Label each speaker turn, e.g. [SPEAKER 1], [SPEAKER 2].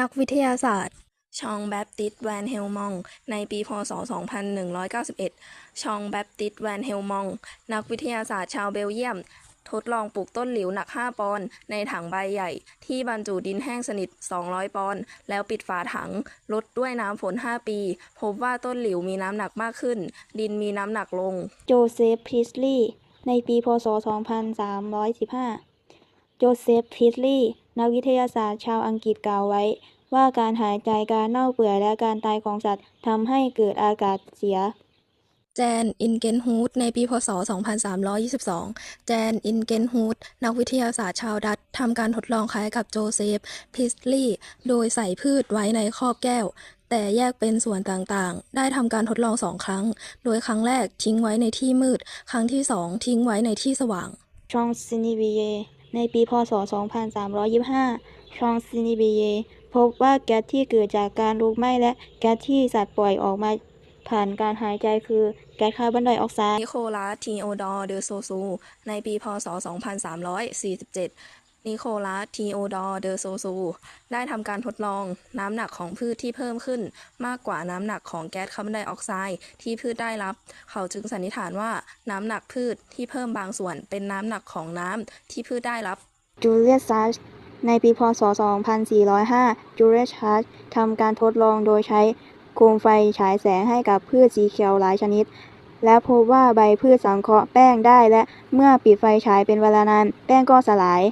[SPEAKER 1] นักวิทยาศาสตร์ ชองแบปติสแวนเฮลมอง ในปีพศ 2191 ชองแบปติสแวนเฮลมอง นักวิทยาศาสตร์ชาวเบลเยียม ทดลองปลูกต้นหลิวหนัก 5 ปอนด์ในถังใบใหญ่ ที่บรรจุดินแห้งสนิท 200 ปอนด์แล้วปิดฝาถังลดด้วยน้ำฝน 5 ปี พบว่าต้นหลิวมีน้ำหนักมากขึ้น ดินมีน้ำหนักลง
[SPEAKER 2] โจเซฟ พริสลีย์ในปีพศ 2315 โจเซฟพริสลีย์นักวิทยาศาสตร์ชาวอังกฤษกล่าวไว้ ว่าการหายใจการเน่าเปื่อยและการตายของสัตว์ทำให้เกิดอากาศเสีย
[SPEAKER 1] แจน อินเกนฮูด ในปี พศ 2322 แจน อินเกนฮูด นักวิทยาศาสตร์ชาวดัตช์ทำการทดลองคล้ายกับโจเซฟ พิสลีย์ โดยใส่พืชไว้ในครอบแก้ว แต่แยกเป็นส่วนต่างๆ ได้ทำการทดลองสองครั้ง โดยครั้งแรกทิ้งไว้ในที่มืด ครั้งที่สองทิ้งไว้ในที่สว่าง
[SPEAKER 2] ชองซินิบีเย ในปีพศ 2325 ชองซินิบีเย พบว่าแก๊สที่เกิดจากการลุกไหม้และแก๊สที่สัตว์ปล่อยออกมาผ่านการหายใจคือแก๊สคาร์บอนไดออกไซด์
[SPEAKER 1] นิโคลัสทีโอดอร์ เดอโซซู ในปี พศ 2347 นิโคลัสทีโอดอร์ เดอโซซู ได้ทำการทดลองน้ำหนักของพืชที่เพิ่มขึ้น มากกว่าน้ำหนักของแก๊สคาร์บอนไดออกไซด์ที่พืชได้รับ เขาจึงสันนิษฐานว่าน้ำหนักพืชที่เพิ่มบางส่วนเป็นน้ำหนักของน้ำที่พืชได้รับ
[SPEAKER 2] จูเลียสซัชในปีพศ 2405 จูเลียสซัชทำการทดลองโดยใช้โคมไฟฉายแสงให้กับพืชสีเขียวหลายชนิด และพบว่าใบพืชสังเคราะห์แป้งได้และเมื่อปิดไฟฉายเป็นเวลานานแป้งก็สลาย